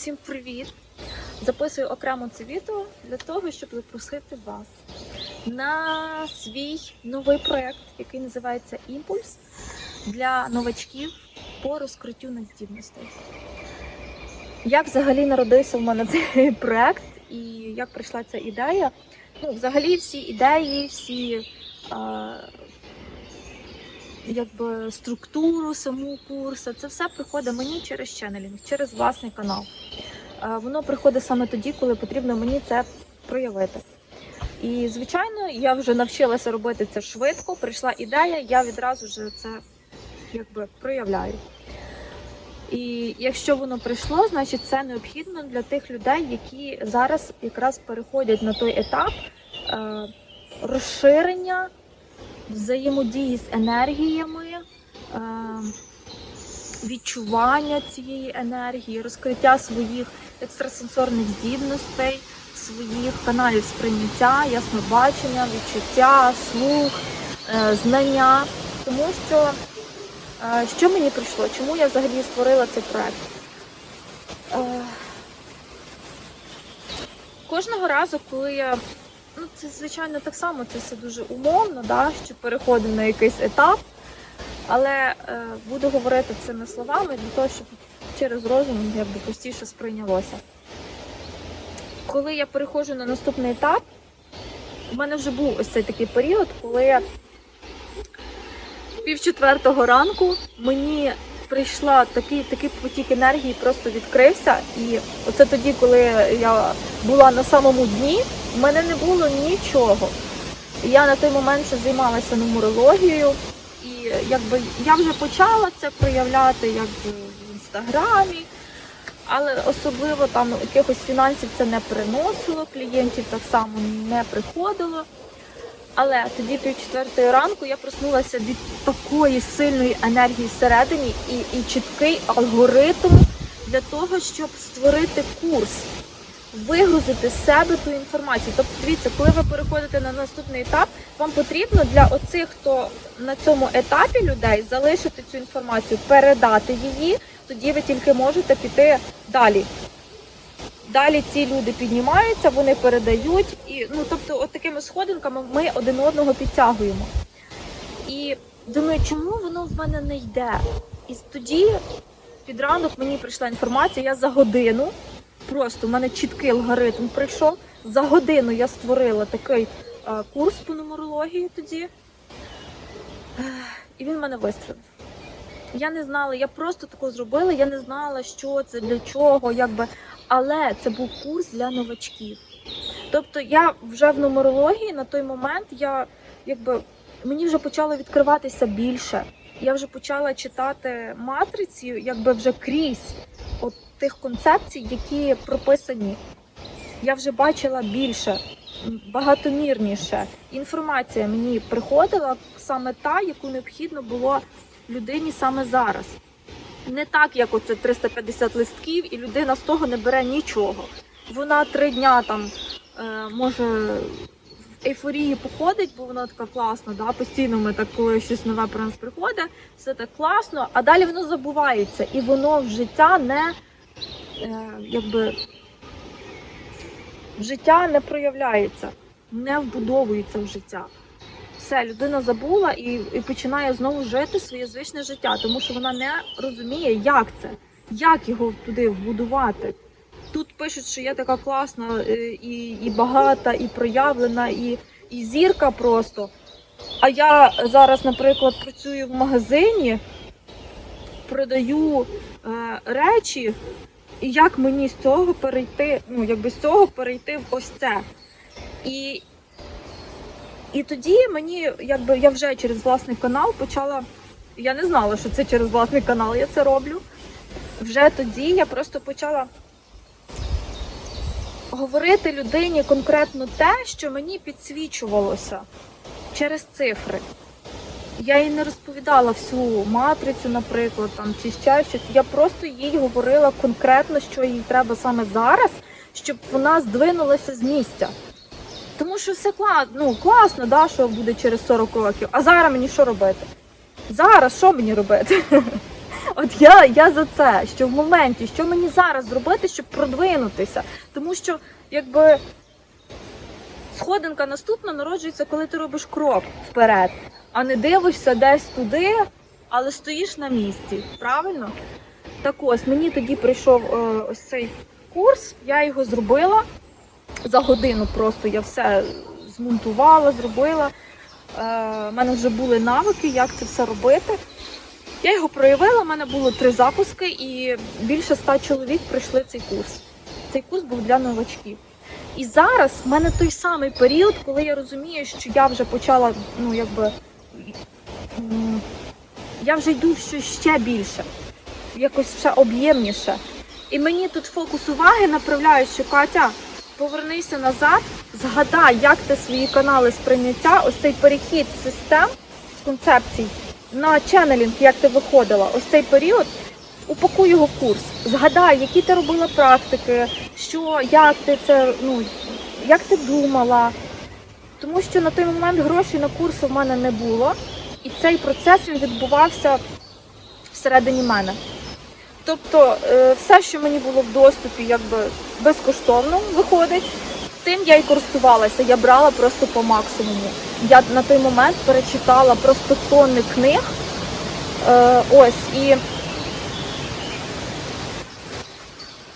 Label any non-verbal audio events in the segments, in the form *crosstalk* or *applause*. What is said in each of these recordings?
Всім привіт! Записую окремо це відео для того, щоб запросити вас на свій новий проєкт, який називається Імпульс для новачків по розкриттю надздібностей. Як взагалі народився в мене *laughs* цей проєкт і як прийшла ця ідея? Ну, взагалі, всі ідеї, всі якби структуру саму курсу, це все приходить мені через ченнелінг, через власний канал. Е, Воно приходить саме тоді, коли потрібно мені це проявити. І, звичайно, я вже навчилася робити це швидко. Прийшла ідея, я відразу вже це якби проявляю. І якщо воно прийшло, значить це необхідно для тих людей, які зараз якраз переходять на той етап е, розширення взаємодії з енергіями, е, відчування цієї енергії, розкриття своїх екстрасенсорних здібностей, своїх каналів сприйняття, яснобачення, відчуття, слух, е, знання. Тому що е, що мені прийшло? Чому я взагалі створила цей проект? Кожного разу, коли я ну це звичайно так само, це все дуже умовно, да, що переходимо на якийсь етап. Але е, буду говорити не словами для того, щоб через розум якби простіше сприйнялося. Коли я переходжу на наступний етап, у мене вже був ось цей такий період, коли пів четвертого ранку мені прийшла такий, такий потік енергії, просто відкрився. І оце тоді, коли я була на самому дні, в мене не було нічого. Я на той момент ще займалася нумерологією. І якби я вже почала це проявляти якби в інстаграмі, але особливо там якихось фінансів це не приносило, клієнтів так само не приходило. Але тоді пів четвертої ранку я проснулася від такої сильної енергії всередині і, і чіткий алгоритм для того, щоб створити курс, вигрузити з себе ту інформацію. Тобто, дивіться, коли ви переходите на наступний етап, вам потрібно для оцих, хто на цьому етапі людей залишити цю інформацію, передати її, тоді ви тільки можете піти далі. Далі ці люди піднімаються, вони передають, і ну тобто, от такими сходинками ми один одного підтягуємо. І думаю, чому воно в мене не йде? І тоді під ранок мені прийшла інформація, я за годину, просто в мене чіткий алгоритм прийшов. За годину я створила такий е, курс по нумерології тоді. Ех, І він мене вистрілив. Я не знала, я просто тако зробила, я не знала, що це, для чого, якби. Але це був курс для новачків. Тобто я вже в нумерології на той момент я якби мені вже почало відкриватися більше. Я вже почала читати матриці, якби вже крізь от тих концепцій, які прописані. Я вже бачила більше, багатомірніше. Інформація мені приходила саме та, яку необхідно було людині саме зараз. Не так, як оце 350 листків, і людина з того не бере нічого. Вона три дня там е, може в ейфорії походить, бо вона така класна, да? постійно ми так, коли щось нове про нас приходить, все так класно, а далі воно забувається, і воно в життя не е, якби в життя не проявляється, не вбудовується в життя. Все, людина забула і, і починає знову жити своє звичне життя, тому що вона не розуміє, як це, як його туди вбудувати. Тут пишуть, що я така класна е, і, і багата, і проявлена, і, і зірка просто. А я зараз, наприклад, працюю в магазині, продаю е, речі, і як мені з цього перейти, ну якби з цього перейти в ось це. І, і тоді мені, якби я вже через власний канал почала. Я не знала, що це через власний канал я це роблю. Вже тоді я просто почала говорити людині конкретно те, що мені підсвічувалося через цифри. Я їй не розповідала всю матрицю, наприклад, там чи ще щось. Я просто їй говорила конкретно, що їй треба саме зараз, щоб вона здвинулася з місця. Тому що все кла... ну, класно, да, що буде через 40 років. А зараз мені що робити? Зараз що мені робити? *laughs* От я, я за це, що в моменті, що мені зараз зробити, щоб продвинутися. Тому що, якби сходинка наступна народжується, коли ти робиш крок вперед, а не дивишся десь туди, але стоїш на місці. Правильно? Так ось мені тоді прийшов е, ось цей курс, я його зробила за годину. Просто я все змонтувала, зробила. Е, У мене вже були навики, як це все робити. Я його проявила, у мене було три запуски, і більше ста чоловік пройшли цей курс. Цей курс був для новачків. І зараз в мене той самий період, коли я розумію, що я вже почала, ну якби я вже йду ще більше, якось ще об'ємніше. І мені тут фокус уваги направляє, що Катя, повернися назад, згадай, як ти свої канали сприйняття, ось цей перехід систем, з концепцій на ченнелінг, як ти виходила, ось цей період, упакуй його в курс. Згадай, які ти робила практики, що, як ти це, ну, як ти думала. Тому що на той момент грошей на курси в мене не було, і цей процес він відбувався всередині мене. Тобто, е, все, що мені було в доступі, якби безкоштовно виходить, тим я і користувалася. Я брала просто по максимуму. Я на той момент перечитала просто тонни книг. Е, ось і.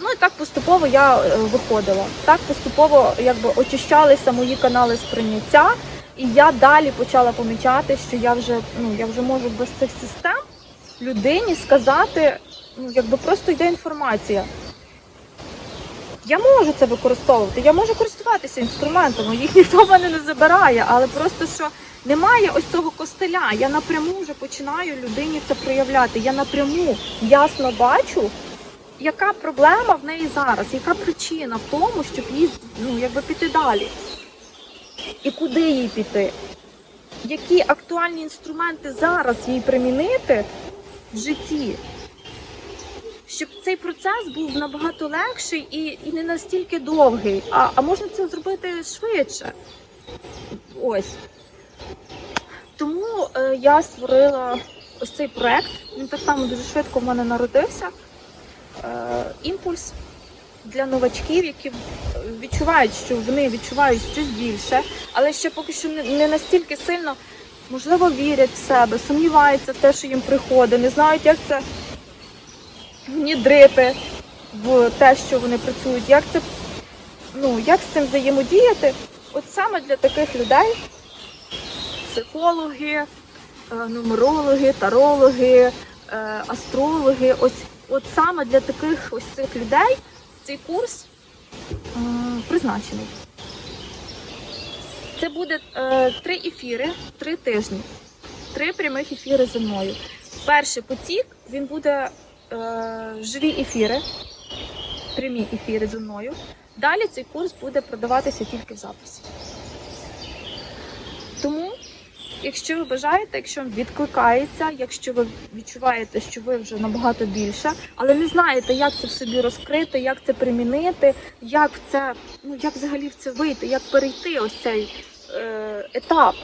Ну і так поступово я е, виходила. Так поступово якби очищалися мої канали сприйняття, і я далі почала помічати, що я вже ну я вже можу без цих систем людині сказати, ну якби просто йде інформація. Я можу це використовувати, я можу користуватися інструментами, їх ніхто в мене не забирає, але просто що немає ось цього костеля. Я напряму вже починаю людині це проявляти. Я напряму ясно бачу, яка проблема в неї зараз, яка причина в тому, щоб їй ну, якби піти далі. І куди їй піти? Які актуальні інструменти зараз їй примінити в житті? Щоб цей процес був набагато легший і, і не настільки довгий, а, а можна це зробити швидше. Ось. Тому е, я створила ось цей проект. Він так само дуже швидко в мене народився. Е, імпульс для новачків, які відчувають, що вони відчувають щось більше, але ще поки що не, настільки сильно, можливо, вірять в себе, сумніваються в те, що їм приходить, не знають, як це внідрити в те, що вони працюють, як це ну, як з цим взаємодіяти. От саме для таких людей психологи, е, нумерологи, тарологи, е, астрологи, ось от саме для таких ось цих людей цей курс призначений. Це буде е, три ефіри, три тижні, три прямих ефіри зі мною. Перший потік він буде живі ефіри, прямі ефіри зі мною. Далі цей курс буде продаватися тільки в записі. Тому, якщо ви бажаєте, якщо вам відкликається, якщо ви відчуваєте, що ви вже набагато більше, але не знаєте, як це в собі розкрити, як це примінити, як це, ну як взагалі в це вийти, як перейти ось цей е, етап.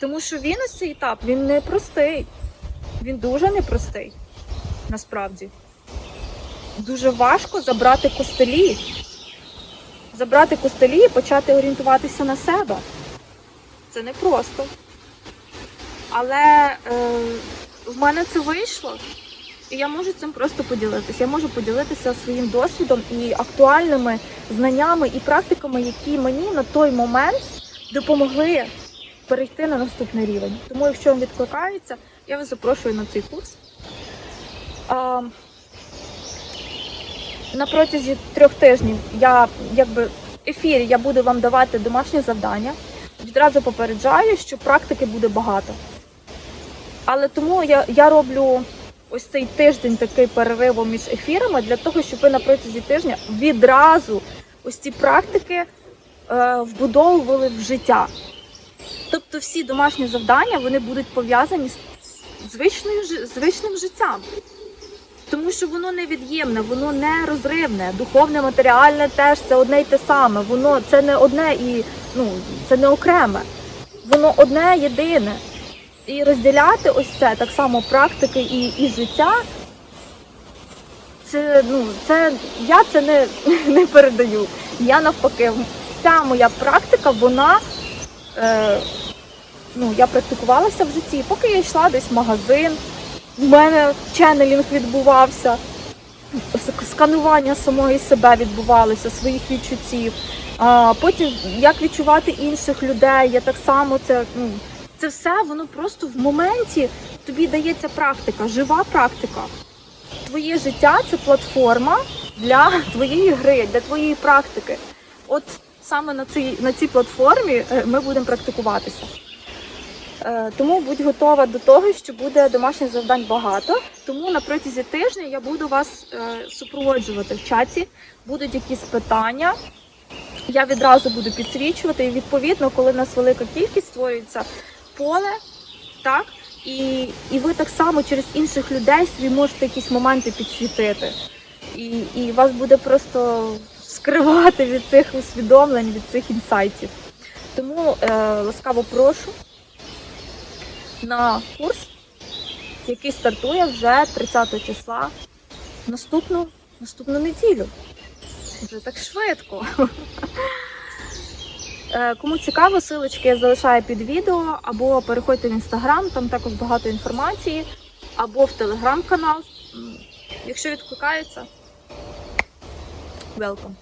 Тому що він ось цей етап, він непростий. Він дуже непростий насправді. Дуже важко забрати костелі. Забрати костелі і почати орієнтуватися на себе. Це непросто. Але е, в мене це вийшло. І я можу цим просто поділитися. Я можу поділитися своїм досвідом і актуальними знаннями і практиками, які мені на той момент допомогли перейти на наступний рівень. Тому, якщо вам відкликається, я вас запрошую на цей курс. На протязі трьох тижнів я якби в ефірі я буду вам давати домашні завдання. Відразу попереджаю, що практики буде багато. Але тому я, я роблю ось цей тиждень такий переривом між ефірами для того, щоб ви на протязі тижня відразу ось ці практики е, вбудовували в життя. Тобто всі домашні завдання вони будуть пов'язані з звичною, звичним життям. Тому що воно невід'ємне, воно не розривне. Духовне, матеріальне теж це одне й те саме. Воно це не одне і ну це не окреме. Воно одне єдине. І розділяти ось це так само практики і, і життя це, ну, це я це не, *laughs* не передаю. Я навпаки, вся моя практика, вона. Е, ну, я практикувалася в житті, поки я йшла десь в магазин, в мене ченнелінг відбувався, сканування самої себе відбувалося, своїх відчуттів. А потім як відчувати інших людей, я так само це. Ну, це все воно просто в моменті тобі дається практика, жива практика. Твоє життя це платформа для твоєї гри, для твоєї практики. От саме на цій, на цій платформі е, ми будемо практикуватися. Е, Тому будь готова до того, що буде домашніх завдань багато. Тому на протязі тижня я буду вас е, супроводжувати в чаті. Будуть якісь питання. Я відразу буду підсвічувати, і відповідно, коли в нас велика кількість створюється поле, так і, і ви так само через інших людей собі можете якісь моменти підсвітити. І, і вас буде просто скривати від цих усвідомлень, від цих інсайтів. Тому е, ласкаво прошу на курс, який стартує вже 30 числа наступну, наступну неділю. Вже так швидко. *laughs* Е, Кому цікаво, силочки я залишаю під відео, або переходьте в інстаграм, там також багато інформації, або в телеграм-канал. Якщо відкликається, welcome.